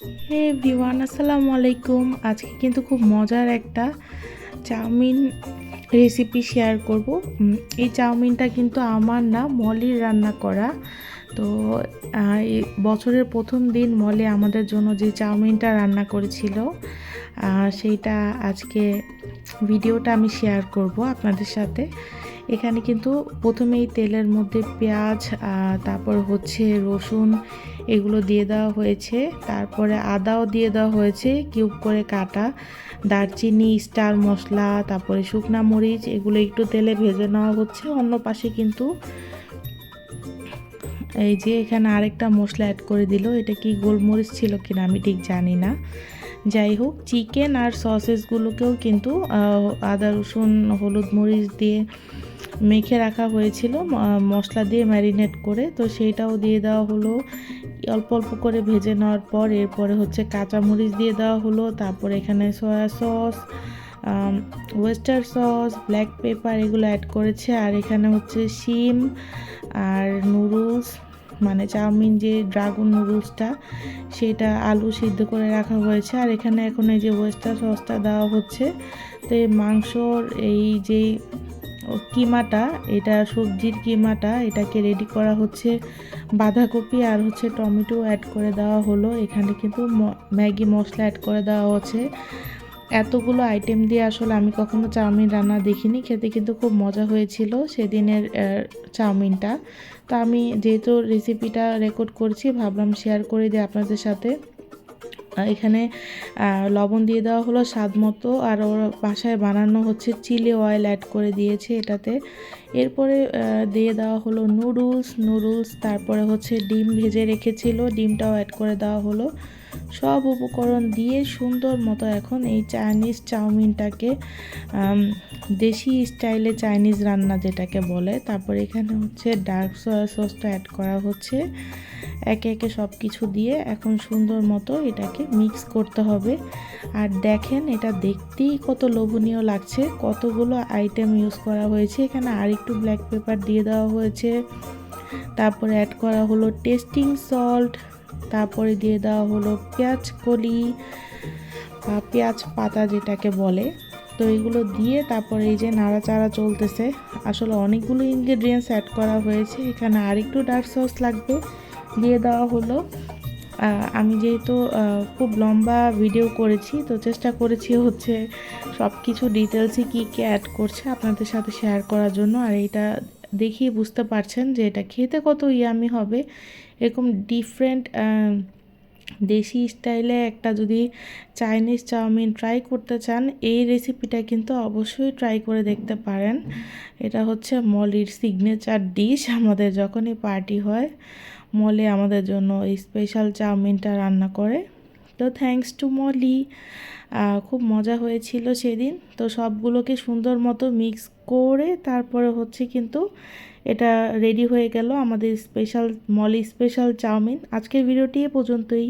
হে V1 আসসালামু আলাইকুম। আজকে কিন্তু খুব মজার একটা চাউমিন রেসিপি শেয়ার করব। এই চাউমিনটা কিন্তু আমার না মলির রান্না করা। তো এই বছরের প্রথম দিন মলে আমাদের জন্য যে চাউমিনটা রান্না করেছিল সেইটা আজকে ভিডিওটা আমি শেয়ার করব আপনাদের সাথে। এখানে কিন্তু প্রথমেই তেলের মধ্যে পেঁয়াজ তারপর হচ্ছে রসুন এগুলো দিয়ে দেওয়া হয়েছে। তারপরে আদাও দিয়ে দেওয়া হয়েছে, কিউব করে কাটা। দারচিনি, স্টার মশলা, তারপরে শুকনা মরিচ, এগুলো একটু তেলে ভেজে নেওয়া হচ্ছে। অন্য পাশে কিন্তু এই যে এখানে আরেকটা মশলা অ্যাড করে দিল। এটা কি গোলমরিচ ছিল কিনা আমি ঠিক জানি না। যাই হোক চিকেন আর সসেসগুলোকেও কিন্তু আদা, রসুন, হলুদ মরিচ দিয়ে মেখে রাখা হয়েছিল মশলা দিয়ে ম্যারিনেট করে। তো সেইটাও দিয়ে দেওয়া হলো। অল্প অল্প করে ভেজে নেওয়ার পর এরপরে হচ্ছে কাঁচামরিচ দিয়ে দেওয়া হলো। তারপর এখানে soy sauce oyster sauce black pepper এগুলো অ্যাড করেছে। আর এখানে হচ্ছে শিম আর নুডলস মানে চাউমিন যে ড্রাগন নুডলসটা সেটা আলু সিদ্ধ করে রাখা হয়েছে। আর এখানে এখন এই যে ওয়েস্টার সসটা দেওয়া হচ্ছে, তো এই মাংসর এই যে কিমাটা, এটা সবজির কিমাটা, এটাকে রেডি করা হচ্ছে বাঁধাকপি আর হচ্ছে টমেটো অ্যাড করে দেওয়া হলো। এখানে কিন্তু ম্যাগি মশলা অ্যাড করে দেওয়া হচ্ছে এতগুলো আইটেম দিয়ে আসলে আমি কখনো চাউমিন রান্না দেখিনি, খেতে কিন্তু খুব মজা হয়েছিল সেদিনের চাউমিনটা। তো আমি যেহেতু রেসিপিটা রেকর্ড করছি, ভাবলাম শেয়ার করে দিই আপনাদের সাথে। এখানে লবণ দিয়ে দেওয়া হলো স্বাদ মতো, আর ওর বাসায় বানানো হচ্ছে চিলি অয়েল অ্যাড করে দিয়েছে এটাতে। এরপরে দিয়ে দেওয়া হলো নুডলস নুডলস তারপরে হচ্ছে ডিম ভেজে রেখেছিল, ডিমটাও অ্যাড করে দেওয়া হলো। সব উপকরণ দিয়ে সুন্দর মতো এখন এই চাইনিজ চাউমিনটাকে দেশি স্টাইলে চাইনিজ রান্না যেটাকে বলে, তারপর এখানে হচ্ছে ডার্ক সয়া সসটা অ্যাড করা হচ্ছে। একে একে সব কিছু দিয়ে এখন সুন্দর মতো এটাকে মিক্স করতে হবে। আর দেখেন এটা দেখতেই কত লোভনীয় লাগছে, কতগুলো আইটেম ইউজ করা হয়েছে। এখানে আরেকটু ব্ল্যাক পেপার দিয়ে দেওয়া হয়েছে। তারপরে অ্যাড করা হলো টেস্টিং সল্ট তারপরে দিয়ে দেওয়া হলো পেঁয়াজ কলি বা পেঁয়াজ পাতা যেটাকে বলে। তো এগুলো দিয়ে তারপরে এই যে নাড়াচাড়া চলতেছে। আসলে অনেকগুলো ইনগ্রেডিয়েন্টস অ্যাড করা হয়েছে। এখানে আরেকটু ডার্ক সস লাগবে। দিয়ে দেওয়া হলো। আমি যেহেতু খুব লম্বা ভিডিও করেছি, তো চেষ্টা করেছি হচ্ছে সব কিছু ডিটেলসই কী কী অ্যাড করছে আপনাদের সাথে শেয়ার করার জন্য। আর এটা দেখিয়ে বুঝতে পারছেন যে এটা খেতে কত ইয়ামি হবে। এরকম ডিফারেন্ট দেশি স্টাইলে একটা যদি চাইনিজ চাউমিন ট্রাই করতে চান, এই রেসিপিটা কিন্তু অবশ্যই ট্রাই করে দেখতে পারেন। এটা হচ্ছে মলির সিগনেচার ডিশ আমাদের যখনই পার্টি হয়, মলে আমাদের জন্য স্পেশাল চাউমিনটা রান্না করে। তো থ্যাঙ্কস টু মলি। খুব মজা হয়েছিল সেদিন। তো সবগুলোকে সুন্দর মতো মিক্স করে তারপরে হচ্ছে কিন্তু এটা রেডি হয়ে গেল আমাদের স্পেশাল মলি স্পেশাল চাউমিন। আজকের ভিডিওটি এ পর্যন্তই।